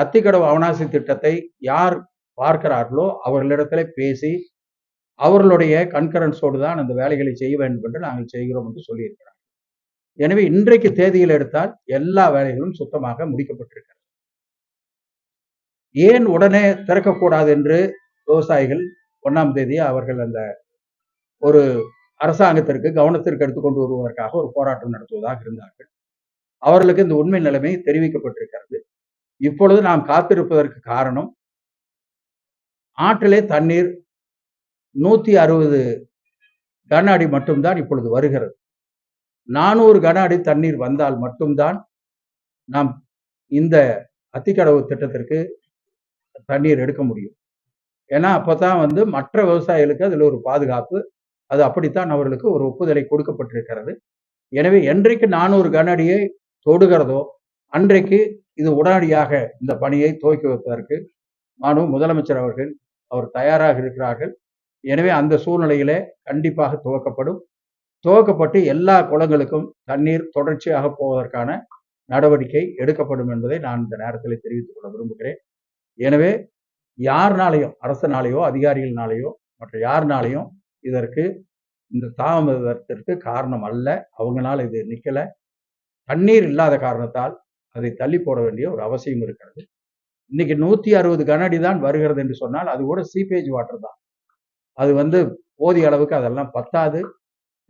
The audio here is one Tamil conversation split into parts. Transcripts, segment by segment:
அத்திக்கடவு அவனாசி திட்டத்தை யார் பார்க்கிறார்களோ அவர்களிடத்திலே பேசி அவர்களுடைய கன்கரன்ஸோடு தான் அந்த வேலைகளை செய்ய வேண்டும் என்று நாங்கள் செய்கிறோம் என்று சொல்லியிருக்கிறார். எனவே இன்றைக்கு தேதியில் எடுத்தால் எல்லா வேலைகளும் சுத்தமாக முடிக்கப்பட்டிருக்கிறது. ஏன் உடனே திறக்கக்கூடாது என்று விவசாயிகள் ஒன்றாம் தேதி அவர்கள் அந்த ஒரு அரசாங்கத்திற்கு கவனத்திற்கு எடுத்துக்கொண்டு வருவதற்காக ஒரு போராட்டம் நடத்துவதாக இருந்தார்கள். அவர்களுக்கு இந்த உண்மை நிலைமை தெரிவிக்கப்பட்டிருக்கிறது. இப்பொழுது நாம் காத்திருப்பதற்கு காரணம் ஆற்றிலே தண்ணீர் நூத்தி அறுபது கன அடி மட்டும்தான் இப்பொழுது வருகிறது. நானூறு கன அடி தண்ணீர் வந்தால் மட்டும்தான் நாம் இந்த அத்திக்கடவு திட்டத்திற்கு தண்ணீர் எடுக்க முடியும். ஏன்னா அப்பதான் வந்து மற்ற விவசாயிகளுக்கு அதில் ஒரு பாதுகாப்பு அது அப்படித்தான் அவர்களுக்கு ஒரு ஒப்புதலை கொடுக்கப்பட்டிருக்கிறது. எனவே என்றைக்கு நானூறு கன அடியை தொடுகிறதோ அன்றைக்கு இது உடனடியாக இந்த பணியை துவக்கி வைப்பதற்கு மாண்பு முதலமைச்சர் அவர்கள் அவர் தயாராக இருக்கிறார்கள். எனவே அந்த சூழ்நிலையிலே கண்டிப்பாக துவக்கப்படும். துவக்கப்பட்டு எல்லா குளங்களுக்கும் தண்ணீர் தொடர்ச்சியாக போவதற்கான நடவடிக்கை எடுக்கப்படும் என்பதை நான் இந்த நேரத்தில் தெரிவித்துக் கொள்ள விரும்புகிறேன். எனவே யாருனாலையும் அரசனாலேயோ அதிகாரிகள்னாலேயோ மற்ற யாருனாலையும் இதற்கு இந்த தாமதத்திற்கு காரணம் அல்ல. அவங்களால இது நிற்கலை தண்ணீர் இல்லாத காரணத்தால் அதை தள்ளி போட வேண்டிய ஒரு அவசியம் இருக்கிறது. இன்னைக்கு நூற்றி அறுபது கனஅடி தான் வருகிறது என்று சொன்னால் அது கூட சீப்பேஜ் வாட்டர் தான். அது வந்து போதிய அளவுக்கு அதெல்லாம் பத்தாது.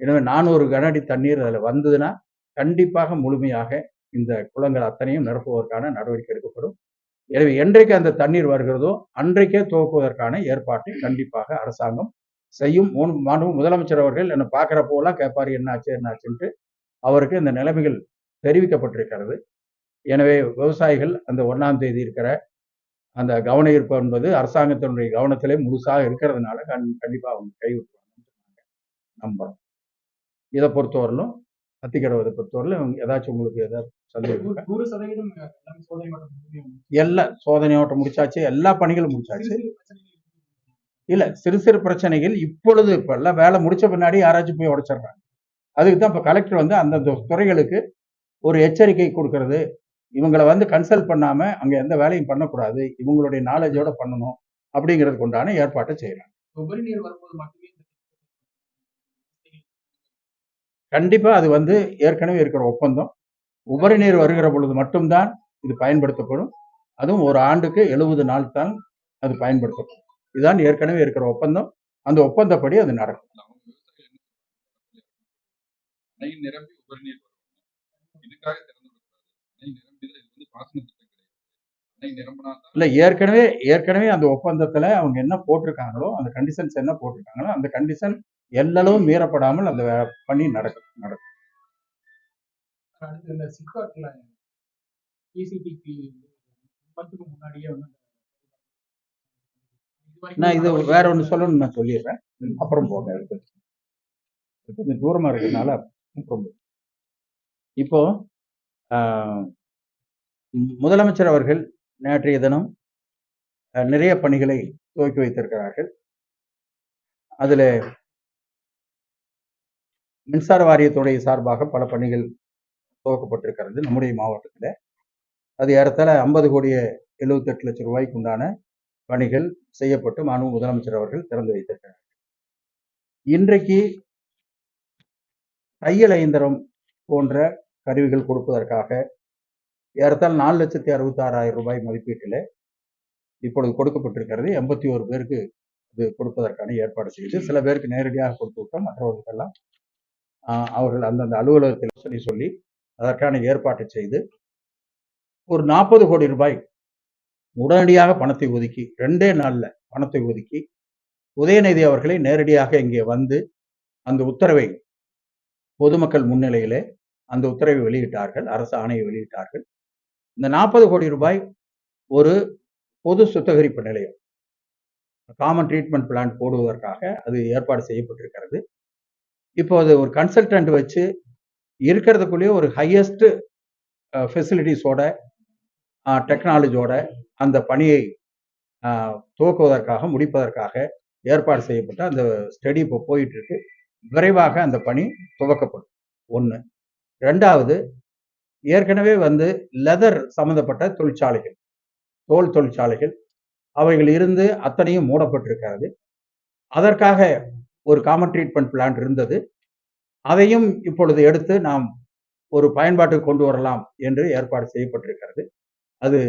எனவே நானூறு கனஅடி தண்ணீர் அதில் வந்ததுன்னா கண்டிப்பாக முழுமையாக இந்த குளங்கள் அத்தனையும் நிரப்புவதற்கான நடவடிக்கை எடுக்கப்படும். எனவே என்றைக்கு அந்த தண்ணீர் வருகிறதோ அன்றைக்கே துவக்குவதற்கான ஏற்பாட்டை கண்டிப்பாக அரசாங்கம் செய்யும். மாணவ முதலமைச்சர் அவர்கள் என்னை பார்க்குறப்போலாம் கேட்பார் என்னாச்சு என்னாச்சுன்ட்டு? அவருக்கு இந்த நிலைமைகள் தெரிவிக்கப்பட்டிருக்கிறது. எனவே விவசாயிகள் அந்த ஒன்றாம் தேதி இருக்கிற அந்த கவன ஈர்ப்பு என்பது அரசாங்கத்தினுடைய கவனத்திலே முழுசாக இருக்கிறதுனால கண் கண்டிப்பாக அவங்க கைவிட்டுருவாங்க நம்புறோம். இதை பொறுத்தவரையிலும் அத்திக்கடவதை பொறுத்தவரையிலும் ஏதாச்சும் உங்களுக்கு ஏதாவது சந்தேகம் எல்லாமே சோதனை. எல்லா சோதனையோட்டம் முடிச்சாச்சு எல்லா பணிகளும் முடிச்சாச்சு. இல்ல சிறு சிறு பிரச்சனைகள் இப்பொழுது இப்ப எல்லாம் வேலை முடிச்ச பின்னாடி யாராச்சும் போய் உடைச்சிடுறாங்க. அதுக்கு தான் இப்ப கலெக்டர் வந்து அந்தந்த துறைகளுக்கு ஒரு எச்சரிக்கை கொடுக்கறது. இவங்களை வந்து கன்சல்ட் பண்ணாம அங்க எந்த வேலையும் பண்ணக்கூடாது. இவங்களுடைய நாலேஜோட பண்ணணும் அப்படிங்கிறதுக்கு உண்டான ஏற்பாட்டை செய்யறாங்க. உபரி நீர் வரும்போது மட்டுமே இந்த கண்டிப்பா அது வந்து ஏற்கனவே இருக்கிற ஒப்பந்தம். உபரி நீர் வருகிற பொழுது மட்டும்தான் இது பயன்படுத்தப்படும். அதுவும் ஒரு ஆண்டுக்கு எழுபது நாள் தான் அது பயன்படுத்தப்படும். இதுதான் ஏற்கனவே இருக்கிற ஒப்பந்தம். அந்த ஒப்பந்தப்படி அது நடக்கும். நிரம்பி உபரி நீர் இதுக்காக இல்ல ஏற்கனவே ஏற்கனவே அந்த ஒப்பந்தத்துல அவங்க என்ன போட்டிருக்காங்களோ அந்த கண்டிஷன்ஸ் என்ன போட்டிருக்காங்களோ அந்த கண்டிஷன் எல்லளவும் மீறப்படாமல் அந்த பணி நடக்கும் நடக்கும் அடுத்து இந்த சிப்காட்ல இசிடிபி பத்துக்கு முன்னாடியே வந்து நான் இது வேற ஒண்ணு சொல்லணும்னு நான் சொல்லிடுறேன் அப்புறம். இது கொஞ்சம் தூரமா இருக்கிறதுனால. இப்போ முதலமைச்சர் அவர்கள் நேற்றைய தினம் நிறைய பணிகளை துவக்கி வைத்திருக்கிறார்கள். அதில் மின்சார வாரியத்துடைய சார்பாக பல பணிகள் துவக்கப்பட்டிருக்கிறது நம்முடைய மாவட்டத்தில். அது ஏறத்தாழ ஐம்பது கோடியே எழுபத்தெட்டு லட்சம் ரூபாய்க்கு உண்டான பணிகள் செய்யப்பட்டு மாண்பு முதலமைச்சர் அவர்கள் திறந்து வைத்திருக்கிறார். இன்றைக்கு தையல் இயந்திரம் போன்ற கருவிகள் கொடுப்பதற்காக ஏறத்தால் நாலு லட்சத்தி அறுபத்தாறாயிரம் ரூபாய் மதிப்பீட்டில் இப்பொழுது கொடுக்கப்பட்டிருக்கிறது. எண்பத்தி ஒரு பேருக்கு இது கொடுப்பதற்கான ஏற்பாடு செய்து சில பேருக்கு நேரடியாக கொடுத்து விட்டோம். மற்றவர்களுக்கெல்லாம் ஆஹ், அவர்கள் அந்தந்த அலுவலகத்தில் சொல்லி சொல்லி அதற்கான ஏற்பாட்டை செய்து ஒரு நாற்பது கோடி ரூபாய் உடனடியாக பணத்தை ஒதுக்கி ரெண்டே நாளில் பணத்தை ஒதுக்கி உதயநிதி அவர்களை நேரடியாக இங்கே வந்து அந்த உத்தரவை பொதுமக்கள் முன்னிலையிலே அந்த உத்தரவை வெளியிட்டார்கள் அரசு ஆணையை வெளியிட்டார்கள். இந்த நாற்பது கோடி ரூபாய் ஒரு பொது சுத்திகரிப்பு நிலையம் காமன் ட்ரீட்மெண்ட் பிளான் போடுவதற்காக அது ஏற்பாடு செய்யப்பட்டிருக்கிறது. இப்போ அது ஒரு கன்சல்டன்ட் வச்சு இருக்கிறதுக்குள்ளேயே ஒரு ஹையஸ்ட் ஃபெசிலிட்டிஸோட டெக்னாலஜியோட அந்த பணியை துவக்குவதற்காக முடிப்பதற்காக ஏற்பாடு செய்யப்பட்ட அந்த ஸ்டடி இப்போ போயிட்டு இருக்கு. விரைவாக அந்த பணி துவக்கப்படும். ஒன்று ரெண்டாவது ஏற்கனவே வந்து லெதர் சம்பந்தப்பட்ட தொழிற்சாலைகள் தோல் தொழிற்சாலைகள் அவைகள் இருந்து அத்தனையும் மூடப்பட்டிருக்கிறது. அதற்காக ஒரு காமன் ட்ரீட்மெண்ட் பிளான்ட் இருந்தது. அதையும் இப்பொழுது எடுத்து நாம் ஒரு பயன்பாட்டுக்கு கொண்டு வரலாம் என்று ஏற்பாடு செய்யப்பட்டிருக்கிறது. அது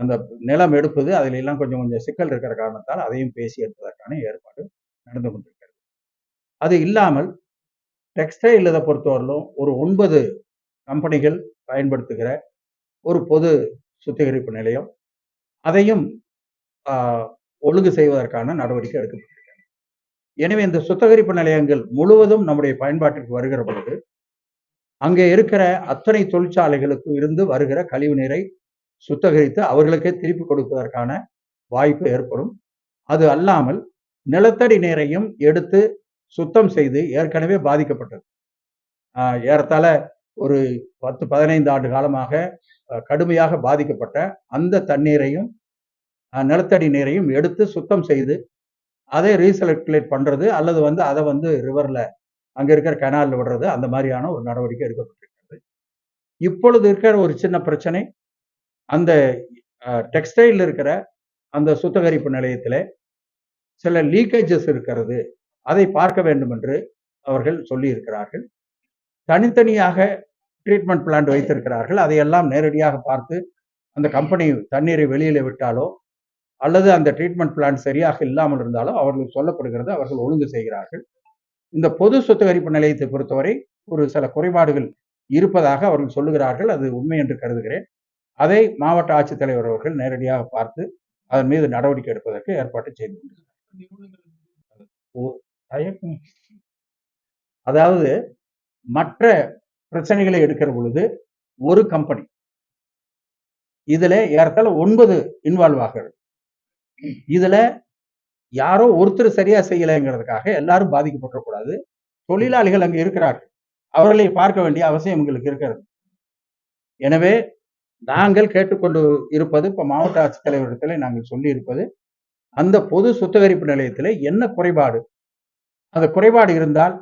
அந்த நிலம் எடுப்பது அதில் எல்லாம் கொஞ்சம் கொஞ்சம் சிக்கல் இருக்கிற காரணத்தால் அதையும் பேசி எடுப்பதற்கான ஏற்பாடு நடந்து கொண்டிருக்கிறது. அது இல்லாமல் டெக்ஸ்டைல் இதை பொறுத்தவரையிலும் ஒரு ஒன்பது கம்பெனிகள் பயன்படுத்துகிற ஒரு பொது சுத்திகரிப்பு நிலையம். அதையும் ஆஹ், ஒழுங்கு செய்வதற்கான நடவடிக்கை எடுக்கப்பட்டிருக்கிறது. எனவே இந்த சுத்திகரிப்பு நிலையங்கள் முழுவதும் நம்முடைய பயன்பாட்டிற்கு வருகிற பொழுது அங்கே இருக்கிற அத்தனை தொழிற்சாலைகளுக்கும் இருந்து வருகிற கழிவு நீரை சுத்திகரித்து அவர்களுக்கே திருப்பி கொடுப்பதற்கான வாய்ப்பு ஏற்படும். அது அல்லாமல் நிலத்தடி நீரையும் எடுத்து சுத்தம் செய்து ஏற்கனவே பாதிக்கப்பட்டது. ஏறத்தாழ ஒரு பத்து பதினைந்து ஆண்டு காலமாக கடுமையாக பாதிக்கப்பட்ட அந்த தண்ணீரையும் நிலத்தடி நீரையும் எடுத்து சுத்தம் செய்து அதை ரீசர்க்குலேட் பண்ணுறது அல்லது வந்து அதை வந்து ரிவரில் அங்கே இருக்கிற கெனாலில் விடுறது அந்த மாதிரியான ஒரு நடவடிக்கை எடுக்கப்பட்டிருக்கிறது. இப்பொழுது இருக்கிற ஒரு சின்ன பிரச்சனை அந்த டெக்ஸ்டைல் இருக்கிற அந்த சுத்திகரிப்பு நிலையத்தில் சில லீக்கேஜஸ் இருக்கிறது. அதை பார்க்க வேண்டும் என்று அவர்கள் சொல்லி இருக்கிறார்கள் தனித்தனியாக ட்ரீட்மெண்ட் பிளான்ட் வைத்திருக்கிறார்கள். அதையெல்லாம் நேரடியாக பார்த்து அந்த கம்பெனி தண்ணீரை வெளியில விட்டாலோ அல்லது அந்த ட்ரீட்மெண்ட் பிளான்ட் சரியாக இல்லாமல் இருந்தாலோ அவர்களுக்கு சொல்லப்படுகிறது அவர்கள் ஒழுங்கு செய்கிறார்கள். இந்த பொது சுத்திகரிப்பு நிலையத்தை பொறுத்தவரை ஒரு சில குறைபாடுகள் இருப்பதாக அவர்கள் சொல்லுகிறார்கள். அது உண்மை என்று கருதுகிறேன். அதை மாவட்ட ஆட்சித்தலைவர் அவர்கள் நேரடியாக பார்த்து அதன் மீது நடவடிக்கை எடுப்பதற்கு ஏற்பாடு செய்து. அதாவது மற்ற பிரச்சனைகளை எடுக்கிற பொழுது ஒரு கம்பெனி இதுல ஏறத்தாழ ஒன்பது இன்வால்வ் ஆகிறது இதுல யாரோ ஒருத்தர் சரியா செய்யலைங்கிறதுக்காக எல்லாரும் பாதிக்கப்படக்கூடாது. தொழிலாளிகள் அங்க இருக்கிறார்கள். அவர்களை பார்க்க வேண்டிய அவசியம் எங்களுக்கு இருக்கிறது. எனவே நாங்கள் கேட்டுக்கொண்டு இருப்பது இப்ப மாவட்ட ஆட்சித்தலைவரிடத்தில் நாங்கள் சொல்லி இருப்பது அந்த பொது சுத்திகரிப்பு நிலையத்தில் என்ன குறைபாடு அந்த குறைபாடு இருந்தால்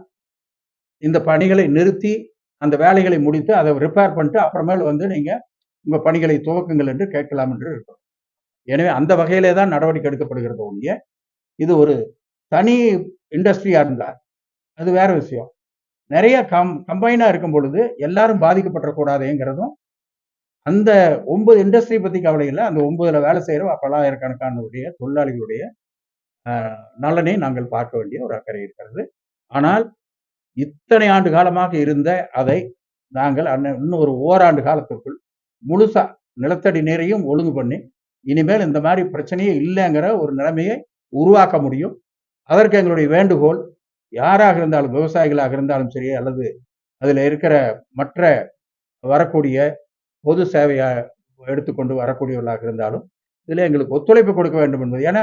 இந்த பணிகளை நிறுத்தி அந்த வேலைகளை முடித்து அதை ரிப்பேர் பண்ணிட்டு அப்புறமேல் வந்து நீங்கள் உங்கள் பணிகளை துவக்குங்கள் என்று கேட்கலாம் என்று இருக்கும். எனவே அந்த வகையிலே தான் நடவடிக்கை எடுக்கப்படுகிறது ஒழிய இது ஒரு தனி இண்டஸ்ட்ரியாக இருந்தால் அது வேற விஷயம். நிறைய கம் கம்பைனாக இருக்கும் பொழுது எல்லாரும் பாதிக்கப்படக்கூடாதுங்கிறதும் அந்த ஒன்பது இண்டஸ்ட்ரி பற்றி கவலை இல்லை அந்த ஒன்பதுல வேலை செய்கிற பல்லாயிரக்கணக்கானவருடைய தொழிலாளிகளுடைய நலனை நாங்கள் பார்க்க வேண்டிய ஒரு அக்கறை இருக்கிறது. ஆனால் இத்தனை ஆண்டு காலமாக இருந்த அதை நாங்கள் அன்ன- இன்னும் ஒரு ஓராண்டு காலத்திற்குள் முழுசா நிலத்தடி நீரையும் ஒழுங்கு பண்ணி இனிமேல் இந்த மாதிரி பிரச்சனையே இல்லைங்கிற ஒரு நிலைமையை உருவாக்க முடியும். அதற்கு எங்களுடைய வேண்டுகோள் யாராக இருந்தாலும் விவசாயிகளாக இருந்தாலும் சரி அல்லது அதில் இருக்கிற மற்ற வரக்கூடிய பொது சேவையை எடுத்துக்கொண்டு வரக்கூடியவர்களாக இருந்தாலும் இதில் எங்களுக்கு ஒத்துழைப்பு கொடுக்க வேண்டும் என்பது. ஏன்னா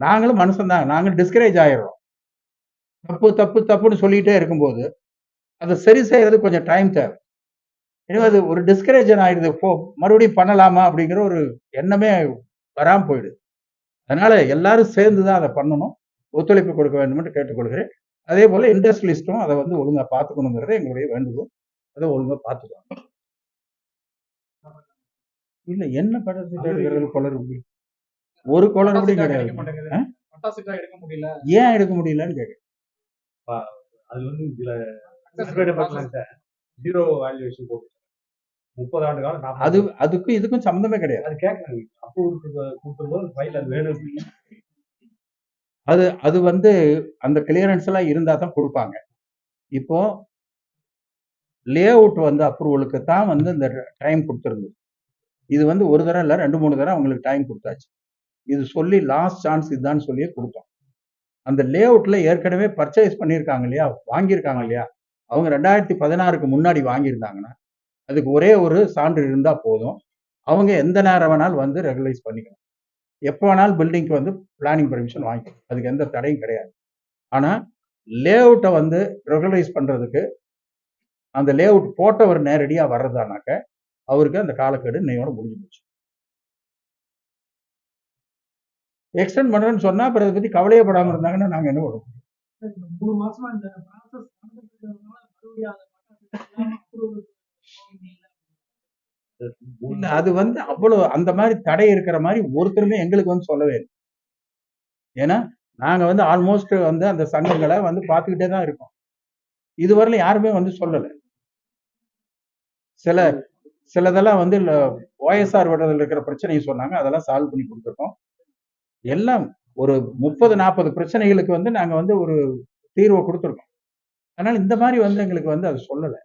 நாங்களும் மனுஷன்தான் நாங்கள் டிஸ்கரேஜ் ஆயிடுறோம். தப்பு தப்பு தப்புன்னு சொல்லிட்டே இருக்கும்போது அதை சரி செய்யறது கொஞ்சம் டைம் தேவை. எனவே அது ஒரு டிஸ்கரேஜன் ஆயிடுது. போ மறுபடியும் பண்ணலாமா அப்படிங்கிற ஒரு எண்ணமே வராமல் போயிடுது. அதனால எல்லாரும் சேர்ந்து தான் அதை பண்ணணும். ஒத்துழைப்பு கொடுக்க வேண்டும் என்று கேட்டுக்கொள்கிறேன். அதே போல இண்டஸ்ட்ரியலிஸ்டும் அதை வந்து ஒழுங்கா பார்த்துக்கணுங்கிறது எங்களுடைய வேண்டுகோள். அதை ஒழுங்கா பார்த்துக்கணும். இல்ல என்ன படத்தை எடுக்கிறது குளறுபடி ஒரு குளறுபடி பட்டாசுக்காக கிடையாது. ஏன் எடுக்க முடியலன்னு கேட்க அது வந்து இதுல டிஸ்கிரைடபிள் ஜீரோ வேல்யூவேஷன் போட்டு முப்பது ஆண்டு காலம் அது அதுக்கும் இதுக்கும் சம்மந்தமே கிடையாது. அது கேட்கறாங்க அப்போ ஃபைல் அது வேணும். அது அது வந்து அந்த கிளியரன்ஸ் எல்லாம் இருந்தா தான் கொடுப்பாங்க. இப்போ லே அவுட் வந்து அப்ரூவலுக்கு தான் வந்து இந்த டைம் கொடுத்துருந்தது. இது வந்து ஒரு தரம் இல்லை ரெண்டு மூணு தரம் அவங்களுக்கு டைம் கொடுத்தாச்சு. இது சொல்லி லாஸ்ட் சான்ஸ் இதுதான் சொல்லி கொடுத்தோம். அந்த லே அவுட்ல ஏற்கனவே பர்ச்சேஸ் பண்ணியிருக்காங்க இல்லையா? வாங்கியிருக்காங்க இல்லையா? அவங்க ரெண்டாயிரத்தி பதினாறுக்கு முன்னாடி வாங்கியிருந்தாங்கன்னா அதுக்கு ஒரே ஒரு சான்று இருந்தா போதும். அவங்க எந்த நேரம் வேணாலும் வந்து ரெகுலைஸ் பண்ணிக்கலாம் எப்போ வேணாலும் பில்டிங்க்கு வந்து பிளானிங் பெர்மிஷன் வாங்கிக்கலாம் அதுக்கு எந்த தடையும் கிடையாது. ஆனா லே அவுட்டை வந்து ரெகுலைஸ் பண்றதுக்கு அந்த லே அவுட் போட்டவர் நேரடியா வர்றதானாக்க அவருக்கு அந்த காலக்கெடு இன்னையோட முடிஞ்சு போச்சு. எக்ஸ்டெண்ட் பண்றேன்னு சொன்னா அப்புறம் அதை பத்தி கவலையப்படாம இருந்தாங்கன்னா நாங்க என்ன பண்ணுவோம்? மூணு மாசமா இந்த அதை வந்து அவ்வளவு அந்த மாதிரி தடை இருக்கிற மாதிரி ஒருத்தருமே எங்களுக்கு வந்து சொல்லவே இல்லை. ஏன்னா நாங்க வந்து ஆல்மோஸ்ட் வந்து அந்த சங்கங்களை வந்து பார்த்துக்கிட்டே தான் இருக்கோம். இதுவரையிலும் யாருமே வந்து சொல்லல. சில சிலதெல்லாம் வந்து ஓஎஸ்ஆர் விடுறதுல இருக்கிற பிரச்சனையை சொன்னாங்க. அதெல்லாம் சால்வ் பண்ணி கொடுத்துருக்கோம். எல்லாம் ஒரு முப்பது நாற்பது பிரச்சனைகளுக்கு வந்து நாங்க வந்து ஒரு தீர்வை கொடுத்துருக்கோம். அதனால இந்த மாதிரி வந்து எங்களுக்கு வந்து அது சொல்லலை.